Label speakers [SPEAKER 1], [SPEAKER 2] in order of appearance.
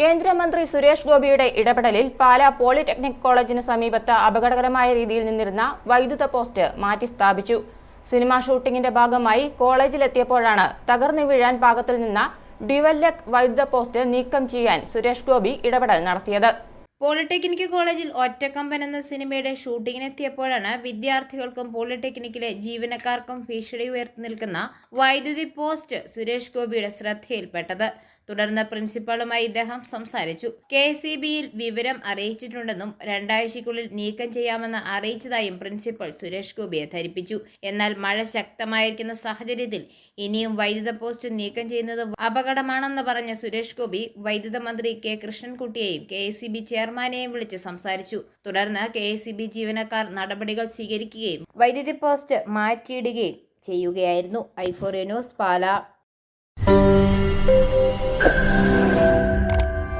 [SPEAKER 1] കേന്ദ്രമന്ത്രി സുരേഷ് ഗോപിയുടെ ഇടപെടലിൽ പാലാ പോളിടെക്നിക് കോളേജിന് സമീപത്ത് അപകടകരമായ രീതിയിൽ നിന്നിരുന്ന വൈദ്യുത പോസ്റ്റ് മാറ്റി സ്ഥാപിച്ചു. സിനിമാ ഷൂട്ടിംഗിന്റെ ഭാഗമായി കോളേജിലെത്തിയപ്പോഴാണ് തകർന്നു വീഴാൻ പാകത്തിൽ നിന്ന ഡ്യുവൽ വൈദ്യുത പോസ്റ്റ് നീക്കം ചെയ്യാൻ സുരേഷ് ഗോപി ഇടപെടൽ നടത്തിയത്.
[SPEAKER 2] പോളിടെക്നിക് കോളേജിൽ ഒറ്റക്കമ്പൻ എന്ന സിനിമയുടെ ഷൂട്ടിങ്ങിനെത്തിയപ്പോഴാണ് വിദ്യാർത്ഥികൾക്കും പോളിടെക്നിക്കിലെ ജീവനക്കാർക്കും ഭീഷണി ഉയർത്തി നിൽക്കുന്ന വൈദ്യുതി പോസ്റ്റ് സുരേഷ് ഗോപിയുടെ ശ്രദ്ധയിൽപ്പെട്ടത്. തുടർന്ന് പ്രിൻസിപ്പാളുമായി ഇദ്ദേഹം സംസാരിച്ചു. കെ സി ബിയിൽ വിവരം അറിയിച്ചിട്ടുണ്ടെന്നും രണ്ടാഴ്ചയ്ക്കുള്ളിൽ നീക്കം ചെയ്യാമെന്ന് അറിയിച്ചതായും പ്രിൻസിപ്പൽ സുരേഷ് ഗോപിയെ ധരിപ്പിച്ചു. എന്നാൽ മഴ ശക്തമായിരിക്കുന്ന സാഹചര്യത്തിൽ ഇനിയും വൈദ്യുത പോസ്റ്റ് നീക്കം ചെയ്യുന്നത് അപകടമാണെന്ന് പറഞ്ഞ സുരേഷ് ഗോപി വൈദ്യുത മന്ത്രി കെ കൃഷ്ണൻകുട്ടിയെയും കെ സി ബി ചെയർമാനെയും വിളിച്ച് സംസാരിച്ചു. തുടർന്ന് കെ ജീവനക്കാർ നടപടികൾ സ്വീകരിക്കുകയും വൈദ്യുതി പോസ്റ്റ് മാറ്റിയിടുകയും ചെയ്യുകയായിരുന്നു. ഐഫോറിയ ന്യൂസ് പാല.